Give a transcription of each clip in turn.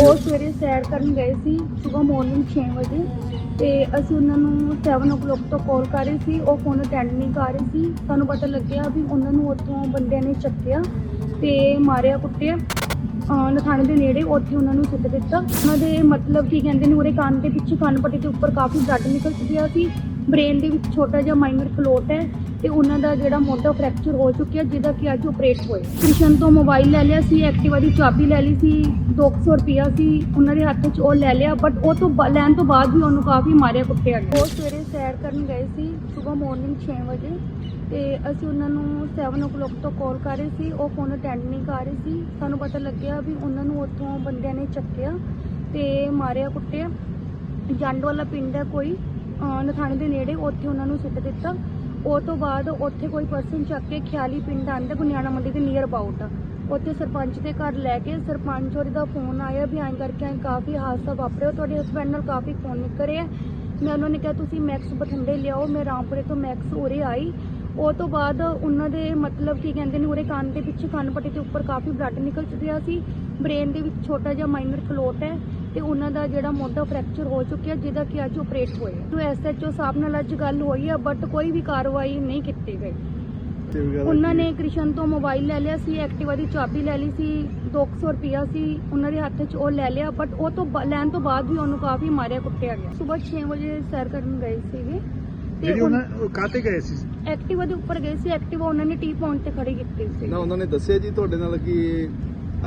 ਉਹ ਸਵੇਰੇ ਸੈਰ ਕਰਨ ਗਏ ਸੀ ਸਵੇਰ ਮਾਰਨਿੰਗ 6 ਵਜੇ ਤੇ ਅਸੀਂ ਉਹਨਾਂ ਨੂੰ 7:00 ਤੋਂ ਕਾਲ ਕਰ ਰਹੇ ਸੀ ਉਹ ਫੋਨ ਅਟੈਂਡ ਨਹੀਂ ਕਰ ਰਹੇ ਸੀ। ਸਾਨੂੰ ਪਤਾ ਲੱਗਿਆ ਵੀ ਉਹਨਾਂ ਨੂੰ ਉੱਥੋਂ ਬੰਦਿਆਂ ਨੇ ਚੱਕਿਆ ਤੇ ਮਾਰਿਆ ਕੁੱਟਿਆ। ਨਥਾਣੇ ਦੇ ਨੇੜੇ ਉੱਥੇ ਉਹਨਾਂ ਨੂੰ ਸੁੱਟ ਦਿੱਤਾ। ਉਹਨਾਂ ਦੇ ਮਤਲਬ ਕੀ ਕਹਿੰਦੇ ਨੇ ਉਹਦੇ ਕੰਨ ਦੇ ਪਿੱਛੇ ਕੰਨ ਪੱਟੀ ਦੇ ਉੱਪਰ ਕਾਫੀ ਬਲੱਡ ਨਿਕਲ ਚੁੱਕਿਆ ਸੀ। ਬ੍ਰੇਨ ਦੇ ਵਿੱਚ ਛੋਟਾ ਜਿਹਾ ਮਾਈਨਰ ਫਲੋਟ ਹੈ। ਤੇ ਉਹਨਾਂ ਦਾ ਜਿਹੜਾ ਮੋਢਾ ਫ੍ਰੈਕਚਰ ਹੋ ਚੁੱਕਿਆ ਜਿਹਦਾ ਕਿ ਅੱਜ ਆਪਰੇਟ ਹੋਏ ਕ੍ਰਿਸ਼ਨ ਤੋਂ ਮੋਬਾਈਲ ਲੈ ਲਿਆ ਸੀ ਐਕਟਿਵਾ ਦੀ ਚਾਬੀ ਲੈ ਲਈ ਸੀ 200 ਰੁਪਿਆ ਸੀ ਉਹਨਾਂ ਦੇ ਹੱਥ 'ਚ ਉਹ ਲੈ ਲਿਆ ਬਟ ਉਹ ਤੋਂ ਬਾ- ਲੈਣ ਤੋਂ ਬਾਅਦ ਵੀ ਉਹਨੂੰ ਕਾਫੀ ਮਾਰਿਆ, ਕੁੱਟਿਆ ਗਿਆ। ਉਹ ਸਵੇਰੇ ਸੈਰ ਕਰਨ ਗਏ ਸੀ ਸਵੇਰ ਮਾਰਨਿੰਗ 6 ਵਜੇ, ਤੇ ਅਸੀਂ ਉਹਨਾਂ ਨੂੰ 7:00 ਤੋਂ ਕਾਲ ਕਰ ਰਹੇ ਸੀ, ਉਹ ਫੋਨ ਅਟੈਂਡ ਨਹੀਂ ਕਰ ਰਹੇ ਸੀ। ਸਾਨੂੰ ਪਤਾ ਲੱਗਿਆ ਵੀ ਉਹਨਾਂ ਨੂੰ ਉੱਥੋਂ ਬੰਦਿਆਂ ਨੇ ਚੱਕਿਆ ਤੇ ਮਾਰਿਆ, ਕੁੱਟਿਆ। ਜੰਡ ਵਾਲਾ ਪਿੰਡ ਹੈ ਕੋਈ, ਅਹ ਨਥਾਣੇ ਦੇ ਨੇੜੇ, ਉੱਥੇ ਉਹਨਾਂ ਨੂੰ ਸੁੱਟ ਦਿੱਤਾ। ਉਹ ਤੋਂ ਬਾਅਦ ਉੱਥੇ ਕੋਈ ਪਰਸਨ ਚੱਕ ਕੇ ਖਿਆਲੀ ਪਿੰਡ ਆਂਦਾ ਗੁਨਿਆਣਾ ਮੰਡੀ ਦੇ ਨੀਅਰ ਅਬਾਊਟ ਉੱਥੇ ਸਰਪੰਚ ਦੇ ਘਰ ਲੈ ਕੇ ਸਰਪੰਚ ਹੋਰੀ ਦਾ ਫੋਨ ਆਇਆ ਵੀ ਐਂ ਕਰਕੇ ਐਂ ਕਾਫੀ ਹਾਦਸਾ ਵਾਪਰਿਆ, ਤੁਹਾਡੇ ਹਸਬੰਡ ਨਾਲ ਕਾਫੀ ਫੋਨ ਨਿਕਲ ਰਿਹਾ ਮੈਂ ਉਹਨਾਂ ਨੇ ਕਿਹਾ, ਤੁਸੀਂ ਮੈਕਸ ਬਠਿੰਡੇ ਲਿਆਓ, ਮੈਂ ਰਾਮਪੁਰੇ ਤੋਂ ਮੈਕਸ ਉਰੇ ਆਈ। ਉਹ ਤੋਂ ਬਾਅਦ ਉਹਨਾਂ ਦੇ ਮਤਲਬ ਕੀ ਕਹਿੰਦੇ ਨੇ ਉਹਦੇ ਕੰਨ ਦੇ ਪਿੱਛੇ ਕੰਨ ਪੱਟੀ ਦੇ ਉੱਪਰ ਕਾਫੀ ਬਲੱਡ ਨਿਕਲ ਚੁੱਕਿਆ ਸੀ। ਬ੍ਰੇਨ ਦੇ ਵਿੱਚ ਛੋਟਾ ਜਿਹਾ ਮਾਈਨਰ ਫਲੋਟ ਹੈ। ਤੇ ਉਹਨਾਂ ਦਾ ਜਿਹੜਾ ਮੋਢਾ ਫ੍ਰੈਕਚਰ ਹੋ ਚੁੱਕਿਆ ਜਿਹਦਾ ਕਿ ਅੱਜ ਆਪਰੇਟ ਹੋਇਆ ਜੋ ਐਸਐਚਓ ਸਾਹਿਬ ਨਾਲ ਅੱਜ ਗੱਲ ਹੋਈ ਆ ਬਟ ਕੋਈ ਵੀ ਕਾਰਵਾਈ ਨਹੀਂ ਕੀਤੀ ਗਈ। ਉਹਨਾਂ ਨੇ ਕ੍ਰਿਸ਼ਨ ਤੋਂ ਮੋਬਾਈਲ ਲੈ ਲਿਆ ਸੀ ਐਕਟਿਵਾ ਦੀ ਚਾਬੀ ਲੈ ਲਈ ਸੀ 200 ਰੁਪਿਆ ਸੀ ਉਹਨਾਂ ਦੇ ਹੱਥ 'ਚ ਉਹ ਲੈ ਲਿਆ ਬਟ ਉਹ ਤੋਂ ਲੈਣ ਤੋਂ ਬਾਅਦ ਵੀ ਉਹਨੂੰ ਕਾਫੀ ਮਾਰਿਆ ਕੁੱਟਿਆ ਗਿਆ। ਸਵੇਰ 6 ਵਜੇ ਸੈਰ ਕਰਨ ਗਏ ਸੀਗੇ। ਤੇ ਜਿਹੜੀ ਉਹਨਾਂ ਉਹ ਕਾਤੇ ਗਏ ਸੀ? ਐਕਟਿਵਾ ਦੇ ਉੱਪਰ ਗਏ ਸੀ ਐਕਟਿਵਾ ਉਹਨਾਂ ਨੇ ਟੀ ਪੁਆਇੰਟ ਤੇ ਖੜੀ ਕੀਤੀ ਸੀ। ਨਾ ਉਹਨਾਂ ਨੇ ਦੱਸਿਆ ਜੀ ਤੁਹਾਡੇ ਨਾਲ ਕਿ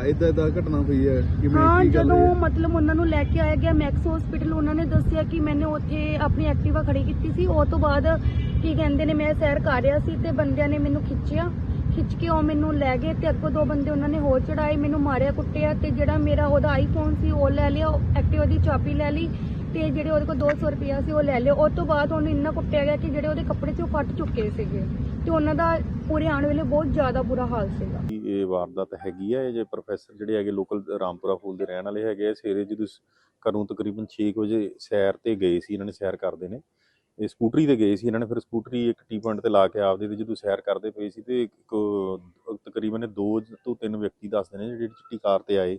ਇਦਾਂ ਇਦਾਂ ਘਟਨਾ ਹੋਈ ਹੈ ਕਿ ਮੈਂ ਹਾਂ ਕੀ ਗੱਲ ਜਦੋਂ ਹੈ? ਮਤਲਬ ਉਹਨਾਂ ਨੂੰ ਲੈ ਕੇ ਆਇਆ ਗਿਆ ਮੈਕਸ ਹਸਪੀਟਲ ਉਹਨਾਂ ਨੇ ਦੱਸਿਆ ਕਿ ਮੈंने ਉੱਥੇ ਆਪਣੀ ਐਕਟਿਵਾ ਖੜੀ ਕੀਤੀ ਸੀ। ਉਹ ਤੋਂ ਬਾਅਦ ਕੀ ਕਹਿੰਦੇ ਨੇ ਮੈਂ ਸੈਰ ਕਰ ਰਿਹਾ ਸੀ ਤੇ ਬੰਦਿਆਂ ਨੇ ਮੈਨੂੰ ਖਿੱਚਿਆ। ਖਿੱਚ ਕੇ ਉਹ ਮੈਨੂੰ ਲੈ ਗਏ ਤੇ ਅੱਗੋਂ ਦੋ ਬੰਦੇ ਉਹਨਾਂ ਨੇ ਹੋਰ ਚੜਾਏ ਮੈਨੂੰ ਮਾਰਿਆ ਕੁੱਟਿਆ ਤੇ ਜਿਹੜਾ ਮੇਰਾ ਉਹਦਾ ਆਈਫੋਨ ਸੀ ਉਹ ਲੈ ਲਿਆ ਐਕਟਿਵਾ ਦੀ ਚਾਬੀ ਲੈ ਲਈ ਤੇ ਜਿਹੜੇ ਉਹਦੇ ਕੋਲ 200 ਰੁਪਿਆ ਸੀ ਉਹ ਲੈ ਲਿਆ। ਉਸ ਤੋਂ ਬਾਅਦ ਉਹਨੂੰ ਇੰਨਾ ਕੁੱਟਿਆ ਗਿਆ ਕਿ ਜਿਹੜੇ ਉਹਦੇ ਕੱਪੜੇ ਉਹ ਫਟ ਚੁੱਕੇ ਸੀਗੇ ਤੇ ਉਹਨਾਂ ਦਾ ਪੂਰੇ ਆਉਣ ਵੇਲੇ ਬਹੁਤ ਜ਼ਿਆਦਾ ਬੁਰਾ ਹਾਲ ਸੀਗਾ। ਇਹ ਵਾਰਦਾਤ ਹੈਗੀ ਆ, ਇਹ ਜੇ ਪ੍ਰੋਫੈਸਰ ਜਿਹੜੇ ਹੈਗੇ ਲੋਕਲ ਰਾਮਪੁਰਾ ਫੂਲ ਦੇ ਰਹਿਣ ਵਾਲੇ ਹੈਗੇ ਆ ਸਵੇਰੇ ਜਦੋਂ ਘਰੋਂ ਤਕਰੀਬਨ 6 ਵਜੇ ਸੈਰ ਤੇ ਗਏ ਸੀ, ਇਹਨਾਂ ਨੇ ਸੈਰ ਕਰਦੇ ਨੇ। ਇਹ ਸਕੂਟਰੀ ਤੇ ਗਏ ਸੀ ਇਹਨਾਂ ਨੇ, ਫਿਰ ਸਕੂਟਰੀ ਇੱਕ ਟੀ ਪੁਆਇੰਟ ਤੇ ਲਾ ਕੇ ਆਪਦੇ ਤੇ ਜਦੋਂ ਸੈਰ ਕਰਦੇ ਪਏ ਸੀ ਤੇ ਇੱਕ ਤਕਰੀਬਨ ਦੋ ਤੋਂ ਤਿੰਨ ਵਿਅਕਤੀ ਦੱਸਦੇ ਨੇ ਜਿਹੜੇ ਚਿੱਟੀ ਕਾਰ ਤੇ ਆਏ।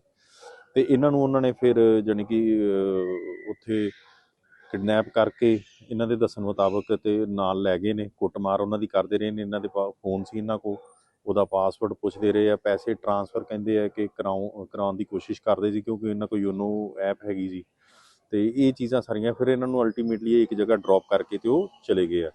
ਤੇ ਇਹਨਾਂ ਨੂੰ ਉਹਨਾਂ ਨੇ ਫਿਰ ਜਾਣੀ ਕਿ ਉੱਥੇ ਕਿਡਨੈਪ ਕਰਕੇ ਇਹਨਾਂ ਦੇ ਦੱਸਣ ਮੁਤਾਬਕ ਤੇ ਨਾਲ ਲੈ ਗਏ ਨੇ, ਕੁੱਟਮਾਰ ਉਹਨਾਂ ਦੀ ਕਰਦੇ ਰਹੇ ਨੇ, ਇਹਨਾਂ ਦੇ ਫੋਨ ਸੀ ਇਹਨਾਂ ਕੋਲ। ਉਹਦਾ ਪਾਸਵਰਡ ਪੁੱਛਦੇ ਰਹੇ ਆ, ਪੈਸੇ ਟ੍ਰਾਂਸਫਰ ਕਹਿੰਦੇ ਆ ਕਿ ਕਰਾਉ, ਕਰਾਉਣ ਦੀ ਕੋਸ਼ਿਸ਼ ਕਰਦੇ ਸੀ ਕਿਉਂਕਿ ਇਹਨਾਂ ਕੋਈ ਯੋਨੋ ਐਪ ਹੈਗੀ ਜੀ ਤੇ ਇਹ ਚੀਜ਼ਾਂ ਸਾਰੀਆਂ ਫਿਰ ਇਹਨਾਂ ਨੂੰ ਅਲਟੀਮੇਟਲੀ ਇੱਕ ਜਗ੍ਹਾ ਡ੍ਰੌਪ ਕਰਕੇ ਤੇ ਉਹ ਚਲੇ ਗਏ ਆ।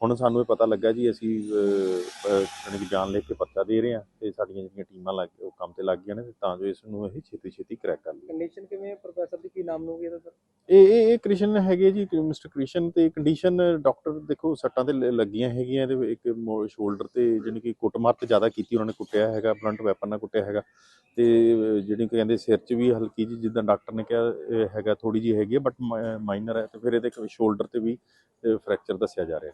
ਹੁਣ ਸਾਨੂੰ ਇਹ ਪਤਾ ਲੱਗਾ ਜੀ ਅਸੀਂ ਜਾਣੀ ਕਿ ਜਾਣ ਲੈ ਕੇ ਪਰਚਾ ਦੇ ਰਹੇ ਆ ਤੇ ਸਾਡੀਆਂ ਜਿਹੜੀਆਂ ਟੀਮਾਂ ਲੱਗ ਉਹ ਕੰਮ ਤੇ ਲੱਗ ਗਈਆਂ ਨੇ ਤੇ ਤਾਂ ਜੋ ਇਸ ਨੂੰ ਇਹ ਛੇਤੀ ਛੇਤੀ ਕਰੈਕ ਕਰ ਲਈਏ। ਕੰਡੀਸ਼ਨ ਕਿਵੇਂ ਹੈ? ਪ੍ਰੋਫੈਸਰ ਦੀ ਕੀ ਨਾਮ ਨੂੰ ਇਹਦਾ ਸਰ? ਇਹ ਇਹ ਇਹ ਕ੍ਰਿਸ਼ਨ ਹੈਗੇ ਜੀ ਮਿਸਟਰ ਕ੍ਰਿਸ਼ਨ ਤੇ ਕੰਡੀਸ਼ਨ ਡਾਕਟਰ ਦੇਖੋ ਸੱਟਾਂ ਤੇ ਲੱਗੀਆਂ ਹੈਗੀਆਂ ਇਹਦੇ ਇੱਕ ਸ਼ੋਲਡਰ ਤੇ ਜਾਣੀ ਕਿ ਕੁੱਟਮਾਰ ਤੇ ਜ਼ਿਆਦਾ ਕੀਤੀ ਉਹਨਾਂ ਨੇ ਕੁੱਟਿਆ ਹੈਗਾ ਬਲੰਟ ਵੈਪਨ ਨਾਲ ਕੁੱਟਿਆ ਹੈਗਾ ਤੇ ਜਿਹੜੀ ਕਹਿੰਦੇ ਸਿਰ 'ਚ ਵੀ ਹਲਕੀ ਜੀ ਜਿੱਦਾਂ ਡਾਕਟਰ ਨੇ ਕਿਹਾ ਹੈਗਾ ਥੋੜੀ ਜੀ ਹੈਗੀ ਬਟ ਮਾਈਨਰ ਹੈ ਤੇ ਫਿਰ ਇਹਦੇ ਸ਼ੋਲਡਰ ਤੇ ਵੀ ਫ੍ਰੈਕਚਰ ਦੱਸਿਆ ਜਾ ਰਿਹਾ।